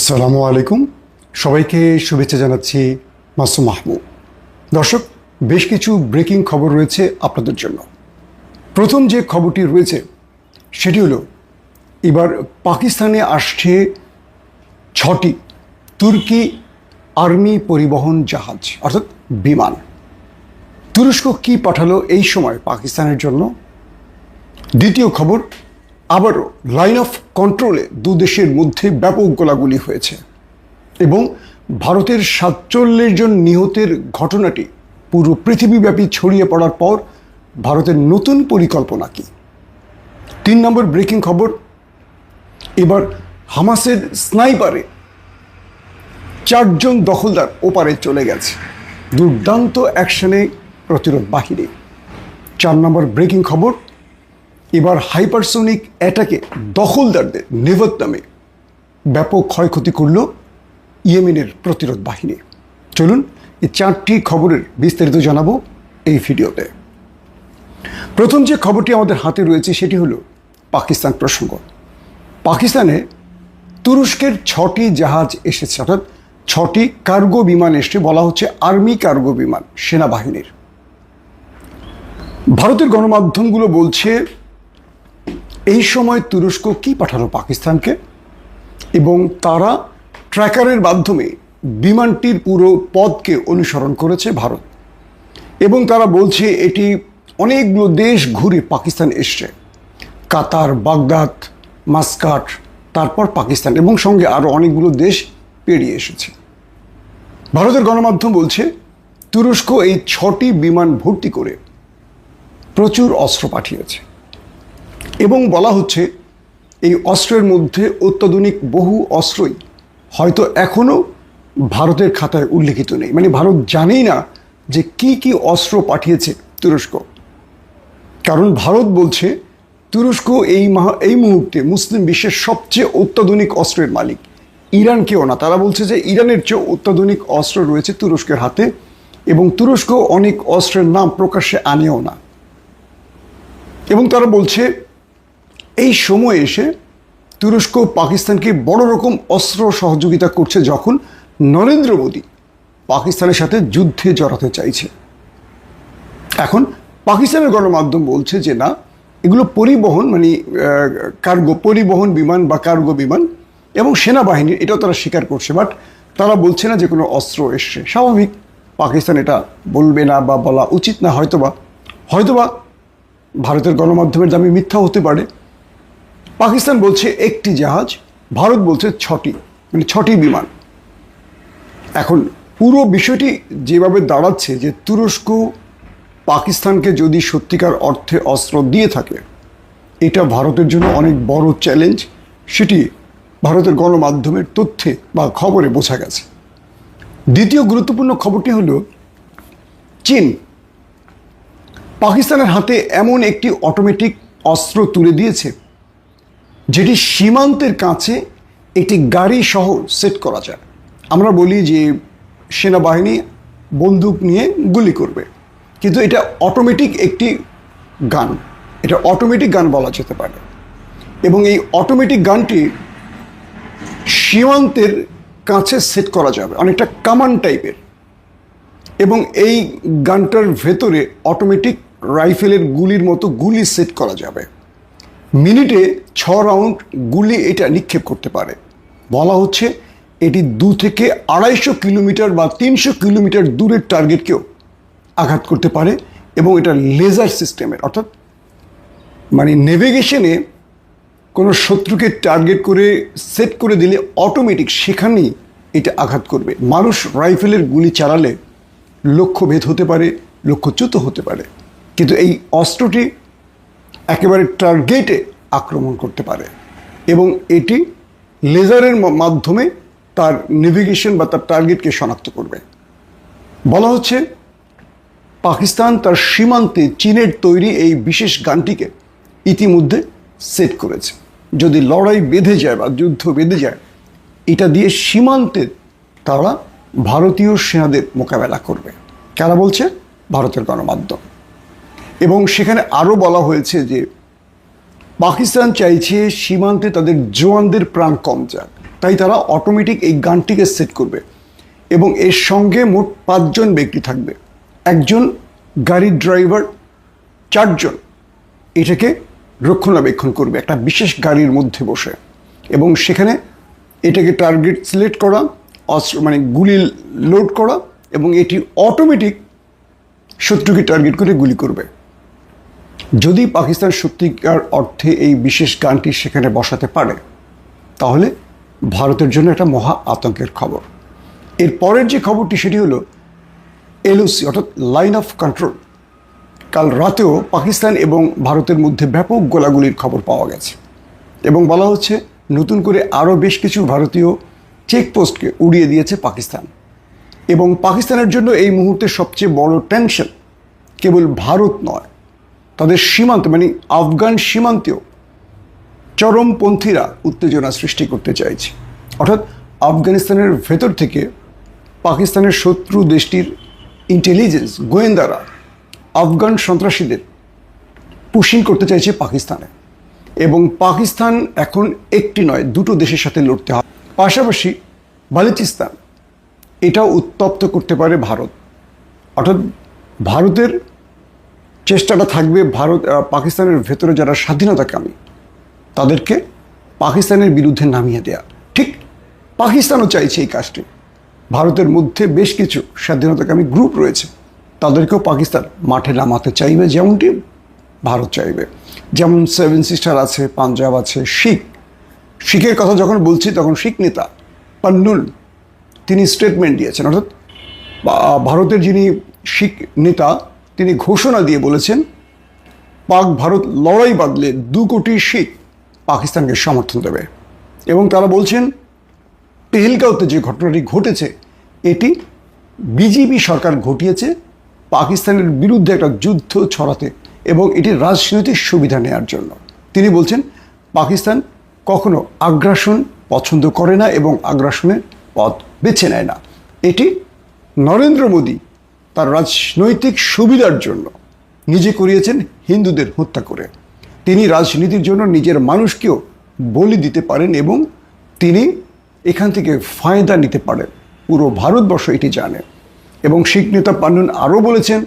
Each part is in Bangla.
আসসালামু আলাইকুম। সবাইকে শুভেচ্ছা জানাচ্ছি মাসুম মাহমুদ। দর্শক, বেশ কিছু ব্রেকিং খবর রয়েছে আপনাদের জন্য। প্রথম যে খবরটি রয়েছে, সেটি হলো, এবার পাকিস্তানে আসছে ছটি তুর্কি আর্মি পরিবহন জাহাজ, অর্থাৎ বিমান। তুরস্ক কি পাঠালো এই সময় পাকিস্তানের জন্য? দ্বিতীয় খবর আবারও লাইন অফ কন্ট্রোলে দু দেশের মধ্যে ব্যাপক গোলাগুলি হয়েছে এবং ভারতের সাতচল্লিশ জন নিহতের ঘটনাটি পুরো পৃথিবীব্যাপী ছড়িয়ে পড়ার পর ভারতের নতুন পরিকল্পনা কি? তিন নম্বর ব্রেকিং খবর, এবার হামাসের স্নাইপারে চারজন দখলদার ওপারে চলে গেছে। দুর্দান্ত অ্যাকশনে প্রতিরোধ বাহিনী। চার নম্বর ব্রেকিং খবর এবার হাইপারসোনিক অ্যাটাকে দখলদারদের নেভত নামে ব্যাপক ক্ষয়ক্ষতি করল ইয়েমেনের প্রতিরোধ বাহিনী। চলুন এই চারটি খবরের বিস্তারিত জানাব এই ভিডিওতে। প্রথম যে খবরটি আমাদের হাতে রয়েছে সেটি হলো পাকিস্তান প্রসঙ্গ। পাকিস্তানে তুরস্কের ছটি জাহাজ এসেছে, অর্থাৎ ছটি কার্গো বিমান এসছে, বলা হচ্ছে আর্মি কার্গো বিমান সেনাবাহিনীর। ভারতের গণমাধ্যমগুলো বলছে এই সময় তুরস্ক কি পাঠালো পাকিস্তানকে? এবং তারা ট্র্যাকারের মাধ্যমে বিমানটির পুরো পথকে অনুসরণ করেছে ভারত। এবং তারা বলছে, এটি অনেকগুলো দেশ ঘুরে পাকিস্তান এসছে। কাতার, বাগদাদ, মাস্কাট, তারপর পাকিস্তান এবং সঙ্গে আরও অনেকগুলো দেশ পেরিয়ে এসেছে। ভারতের গণমাধ্যম বলছে, তুরস্ক এই ছটি বিমান ভর্তি করে প্রচুর অস্ত্র পাঠিয়েছে। এবং বলা হচ্ছে, এই অস্ত্রের মধ্যে অত্যাধুনিক বহু অস্ত্রই হয়তো এখনও ভারতের খাতায় উল্লেখিত নেই। মানে ভারত জানেই না যে কি কি অস্ত্র পাঠিয়েছে তুরস্ক। কারণ ভারত বলছে, তুরস্ক এই এই মুহূর্তে মুসলিম বিশ্বের সবচেয়ে অত্যাধুনিক অস্ত্রের মালিক। ইরানকেও না, তারা বলছে যে ইরানের চেয়ে অত্যাধুনিক অস্ত্র রয়েছে তুরস্কের হাতে এবং তুরস্ক অনেক অস্ত্রের নাম প্রকাশ্যে আনেও না। এবং তারা বলছে এই সময় এসে তুরস্ক পাকিস্তানকে বড় রকম অস্ত্র সহযোগিতা করছে যখন নরেন্দ্র মোদী পাকিস্তানের সাথে যুদ্ধে জড়াতে চাইছে। এখন পাকিস্তানের গণমাধ্যম বলছে যে, না, এগুলো পরিবহন মানে কার্গো, পরিবহন বিমান বা কার্গো বিমান এবং সেনাবাহিনীর, এটাও তারা স্বীকার করছে, বাট তারা বলছে না যে কোনো অস্ত্র এসছে। স্বাভাবিক, পাকিস্তান এটা বলবে না বা বলা উচিত না, হয়তোবা। হয়তোবা ভারতের গণমাধ্যমের দামি মিথ্যা হতে পারে পাকিস্তান বলছে একটি জাহাজ, ভারত বলছে ছটি মানে ছটি বিমান। এখন পুরো বিষয়টি যেভাবে দাঁড়াচ্ছে যে তুরস্ক পাকিস্তানকে যদি সত্যিকার অর্থে অস্ত্র দিয়ে থাকে, এটা ভারতের জন্য অনেক বড় চ্যালেঞ্জ সেটি ভারতের গণমাধ্যমের তথ্যে বা খবরে বোঝা গেছে। দ্বিতীয় গুরুত্বপূর্ণ খবরটি হলো, চীন পাকিস্তানের হাতে এমন একটি অটোমেটিক অস্ত্র তুলে দিয়েছে যেটি সীমান্তের কাছে একটি গাড়ি সহ সেট করা যায়। আমরা বলি যে সেনাবাহিনী বন্দুক নিয়ে গুলি করবে। কিন্তু এটা অটোমেটিক একটি গান। এটা অটোমেটিক গান বলা যেতে পারে। এবং এই অটোমেটিক গানটি সীমান্তের কাছে সেট করা যাবে, অনেকটা কামান টাইপের এবং এই গানটার ভেতরে অটোমেটিক রাইফেলের গুলির মতো গুলি সেট করা যাবে। মিনিটে ছ রাউন্ড গুলি এটা নিক্ষেপ করতে পারে। বলা হচ্ছে এটি দু থেকে আড়াইশো কিলোমিটার বা তিনশো কিলোমিটার দূরের টার্গেটকেও আঘাত করতে পারে এবং এটা লেজার সিস্টেমের অর্থাৎ মানে নেভিগেশনে কোনো শত্রুকে টার্গেট করে সেট করে দিলে অটোমেটিক সেখানেই এটা আঘাত করবে। মানুষ রাইফেলের গুলি চালালে লক্ষ্যভেদ হতে পারে, লক্ষ্যচ্যুত হতে পারে। কিন্তু এই অস্ত্রটি একেবারে টার্গেটে আক্রমণ করতে পারে। এবং এটি লেজারের মাধ্যমে তার নেভিগেশন বা তার টার্গেটকে শনাক্ত করবে। বলা হচ্ছে পাকিস্তান তার সীমান্তে চীনের তৈরি এই বিশেষ গানটিকে ইতিমধ্যে সেট করেছে। যদি লড়াই বেঁধে যায় বা যুদ্ধ বেঁধে যায়, এটা দিয়ে সীমান্তে তারা ভারতীয় সেনাদের মোকাবেলা করবে। কারা বলছে? ভারতের গণমাধ্যম। এবং সেখানে আরও বলা হয়েছে যে পাকিস্তান চাইছে সীমান্তে তাদের জোয়ানদের প্রাণ কম যাক। তাই তারা অটোমেটিক এই গানটিকে সেট করবে এবং এর সঙ্গে মোট পাঁচজন ব্যক্তি থাকবে। একজন গাড়ির ড্রাইভার চারজন এটাকে রক্ষণাবেক্ষণ করবে একটা বিশেষ গাড়ির মধ্যে বসে। এবং সেখানে এটাকে টার্গেট সিলেক্ট করা, অস্ত্র মানে গুলি লোড করা এবং এটি অটোমেটিক শত্রুকে টার্গেট করে গুলি করবে। যদি পাকিস্তান সত্যিকার অর্থে এই বিশেষ গানটি সেখানে বসাতে পারে, তাহলে ভারতের জন্য একটা মহা আতঙ্কের খবর। এর পরের যে খবরটি সেটি হলো এলওসি, অর্থাৎ লাইন অফ কন্ট্রোল। কাল রাতেও পাকিস্তান এবং ভারতের মধ্যে ব্যাপক গোলাগুলির খবর পাওয়া গেছে এবং বলা হচ্ছে নতুন করে আরও বেশ কিছু ভারতীয় চেকপোস্টকে উড়িয়ে দিয়েছে পাকিস্তান। এবং পাকিস্তানের জন্য এই মুহূর্তে সবচেয়ে বড় টেনশন কেবল ভারত নয় তাদের সীমান্ত মানে আফগান সীমান্তেও চরমপন্থীরা উত্তেজনা সৃষ্টি করতে চাইছে। অর্থাৎ আফগানিস্তানের ভেতর থেকে পাকিস্তানের শত্রু দেশটির ইন্টেলিজেন্স গোয়েন্দারা আফগান সন্ত্রাসীদের পুশিং করতে চাইছে পাকিস্তানে। এবং পাকিস্তান এখন একটি নয়, দুটো দেশের সাথে লড়তে হবে। পাশাপাশি বালুচিস্তান, এটাও উত্তপ্ত করতে পারে ভারত। অর্থাৎ ভারতের চেষ্টাটা থাকবে ভারত পাকিস্তানের ভেতরে যারা স্বাধীনতাকামী, তাদেরকে পাকিস্তানের বিরুদ্ধে নামিয়ে দেয়া। ঠিক পাকিস্তানও চাইছে এই কাজটি। ভারতের মধ্যে বেশ কিছু স্বাধীনতাকামী গ্রুপ রয়েছে। তাদেরকেও পাকিস্তান মাঠে নামাতে চাইবে, যেমনটি ভারত চাইবে। যেমন সেভেন সিস্টার আছে পাঞ্জাব আছে, শিখ। শিখের কথা যখন বলছি, তখন শিখ নেতা পান্নুল, তিনি স্টেটমেন্ট দিয়েছেন। অর্থাৎ ভারতের যিনি শিখ নেতা তিনি ঘোষণা দিয়ে বলেছেন, পাক ভারত লড়াই বাদলে দু কোটি শিখ পাকিস্তানকে সমর্থন দেবে। এবং তারা বলছেন, পেহেলগাঁওতে যে ঘটনাটি ঘটেছে, এটি বিজেপি সরকার ঘটিয়েছে পাকিস্তানের বিরুদ্ধে একটা যুদ্ধ ছড়াতে এবং এটি রাজনৈতিক সুবিধা নেওয়ার জন্য। তিনি বলছেন, পাকিস্তান কখনো আগ্রাসন পছন্দ করে না এবং আগ্রাসনের পথ বেছে নেয় না। এটি নরেন্দ্র মোদী তার রাজনৈতিক সুবিধার জন্য নিজে করিয়েছেন হিন্দুদের হত্যা করে। তিনি রাজনীতির জন্য নিজের মানুষকেও বলি দিতে পারেন এবং তিনি এখান থেকে ফায়দা নিতে পারেন। পুরো ভারতবর্ষ এটি জানে। এবং শিখ নেতা পান্ডন আরও বলেছেন,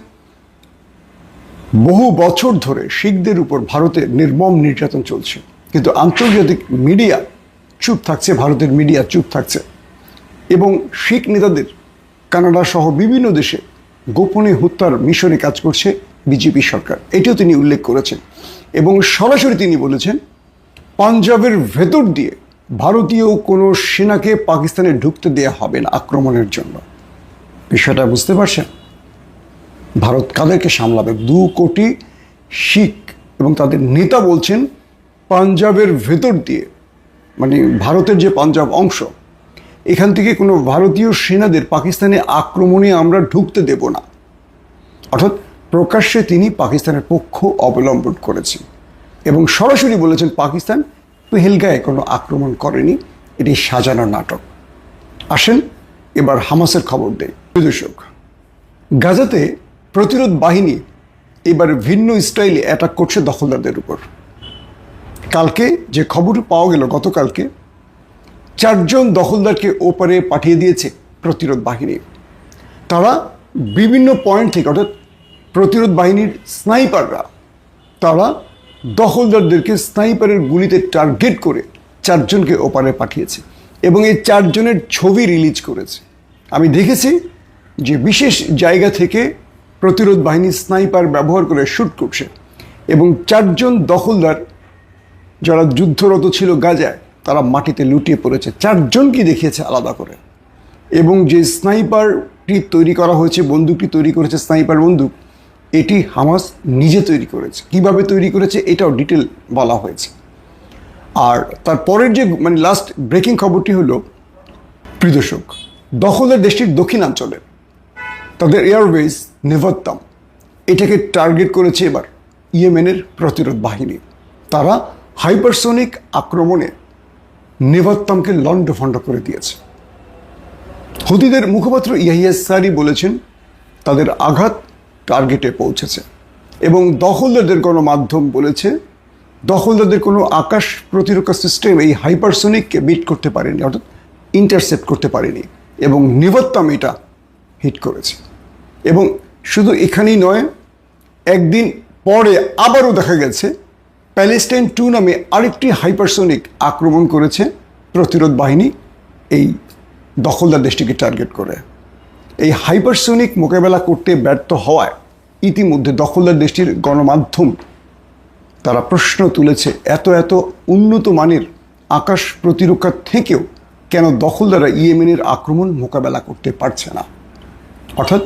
বহু বছর ধরে শিখদের উপর ভারতে নির্মম নির্যাতন চলছে। কিন্তু আন্তর্জাতিক মিডিয়া চুপ থাকছে, ভারতের মিডিয়া চুপ থাকছে। এবং শিখ নেতাদের কানাডা সহ বিভিন্ন দেশে গোপনে হত্যার মিশনে কাজ করছে বিজেপি সরকার। এটিও তিনি উল্লেখ করেছেন। এবং সরাসরি তিনি বলেছেন, পাঞ্জাবের ভেতর দিয়ে ভারতীয় কোনো সেনাকে পাকিস্তানে ঢুকতে দেয়া হবে না আক্রমণের জন্য। বিষয়টা বুঝতে পারছেন? ভারত কাদেরকে সামলাবে? দু কোটি শিখ এবং তাদের নেতা বলছেন, পাঞ্জাবের ভেতর দিয়ে মানে ভারতের যে পাঞ্জাব অংশ এখান থেকে কোনো ভারতীয় সেনাদের পাকিস্তানে আক্রমণে আমরা ঢুকতে দেব না। অর্থাৎ প্রকাশ্যে তিনি পাকিস্তানের পক্ষ অবলম্বন করেছেন এবং সরাসরি বলেছেন পাকিস্তান পেহেলগায় কোনো আক্রমণ করেনি, এটি সাজানো নাটক। আসেন এবার হামাসের খবর দেয় দর্শক, গাজাতে প্রতিরোধ বাহিনী এবার ভিন্ন স্টাইলে অ্যাটাক করছে দখলদারদের উপর। কালকে যে খবর পাওয়া গেল গতকালকে চারজন দখলদারকে ওপারে পাঠিয়ে দিয়েছে প্রতিরোধ বাহিনী। তারা বিভিন্ন পয়েন্ট থেকে, অর্থাৎ প্রতিরোধ বাহিনীর স্নাইপাররা তারা দখলদারদেরকে স্নাইপারের গুলিতে টার্গেট করে চারজনকে ওপারে পাঠিয়েছে এবং এই চারজনের ছবি রিলিজ করেছে। আমি দেখেছি যে বিশেষ জায়গা থেকে প্রতিরোধ বাহিনী স্নাইপার ব্যবহার করে শ্যুট করছে এবং চারজন দখলদার, যারা যুদ্ধরত ছিল গাজায় তারা মাটিতে লুটিয়ে পড়েছে। চারজনকে দেখিয়েছে আলাদা করে। এবং যে স্নাইপারটি তৈরি করা হয়েছে বন্দুকটি তৈরি করেছে, স্নাইপার বন্দুক, এটি হামাস নিজে তৈরি করেছে। কীভাবে তৈরি করেছে এটাও ডিটেল বলা হয়েছে। আর তারপরের যে মানে লাস্ট ব্রেকিং খবরটি হলো প্রিদর্শক দখলের দেশটির দক্ষিণাঞ্চলে, তাদের এয়ারওয়েজ নেভাত্তাম এটাকে টার্গেট করেছে এবার ইয়েমেনের প্রতিরোধ বাহিনী। তারা হাইপারসোনিক আক্রমণে নেভাত্তামকে লণ্ডভণ্ড করে দিয়েছে। হুদিদের মুখপাত্র ইয়াহিয়া সারি বলেছেন, তাদের আঘাত টার্গেটে পৌঁছেছে এবং দখলদারদের কোনো মাধ্যম বলেছে, দখলদারদের কোনো আকাশ প্রতিরক্ষা সিস্টেম এই হাইপারসোনিককে বিট করতে পারেনি, অর্থাৎ ইন্টারসেপ্ট করতে পারেনি এবং নিবত্তাম এটা হিট করেছে। এবং শুধু এখানেই নয়, একদিন পরে আবারও দেখা গেছে প্যালেস্টাইন টু নামে আরেকটি হাইপারসোনিক আক্রমণ করেছে প্রতিরোধ বাহিনী এই দখলদার দেশটিকে টার্গেট করে। এই হাইপারসোনিক মোকাবেলা করতে ব্যর্থ হওয়ায় ইতিমধ্যে দখলদার দেশটির গণমাধ্যম তারা প্রশ্ন তুলেছে, এত এত উন্নত মানের আকাশ প্রতিরক্ষা থেকেও কেন দখলদারা ইয়েমেনের আক্রমণ মোকাবেলা করতে পারছে না? অর্থাৎ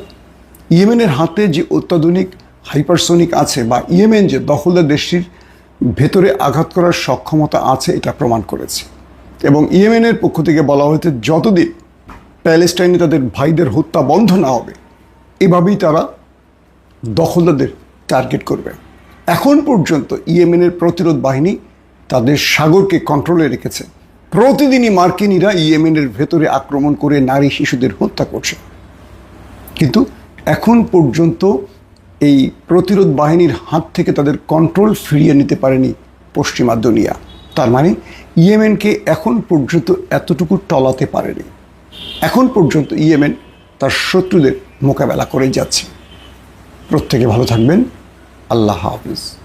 ইয়েমেনের হাতে যে অত্যাধুনিক হাইপারসোনিক আছে বা ইয়েমেন যে দখলদার দেশটির ভেতরে আঘাত করার সক্ষমতা আছে এটা প্রমাণ করেছে। এবং ইয়েমেনের পক্ষ থেকে বলা হয়েছে, যতদিন প্যালেস্টাইনে তাদের ভাইদের হত্যা বন্ধ না হবে, এভাবেই তারা দখলদারদের টার্গেট করবে। এখন পর্যন্ত ইয়েমেনের প্রতিরোধ বাহিনী তাদের সাগরকে কন্ট্রোলে রেখেছে। প্রতিদিনই মার্কিনীরা ইয়েমেনের ভেতরে আক্রমণ করে নারী শিশুদের হত্যা করছে। কিন্তু এখন পর্যন্ত এই প্রতিরোধ বাহিনীর হাত থেকে তাদের কন্ট্রোল ফিরিয়ে নিতে পারেনি পশ্চিমা দুনিয়া। তার মানে ইয়েমেনকে এখন পর্যন্ত এতটুকু টলাতে পারেনি। এখন পর্যন্ত ইয়েমেন তার শত্রুদের মোকাবেলা করে যাচ্ছে। প্রত্যেকে ভালো থাকবেন। আল্লাহ হাফিজ।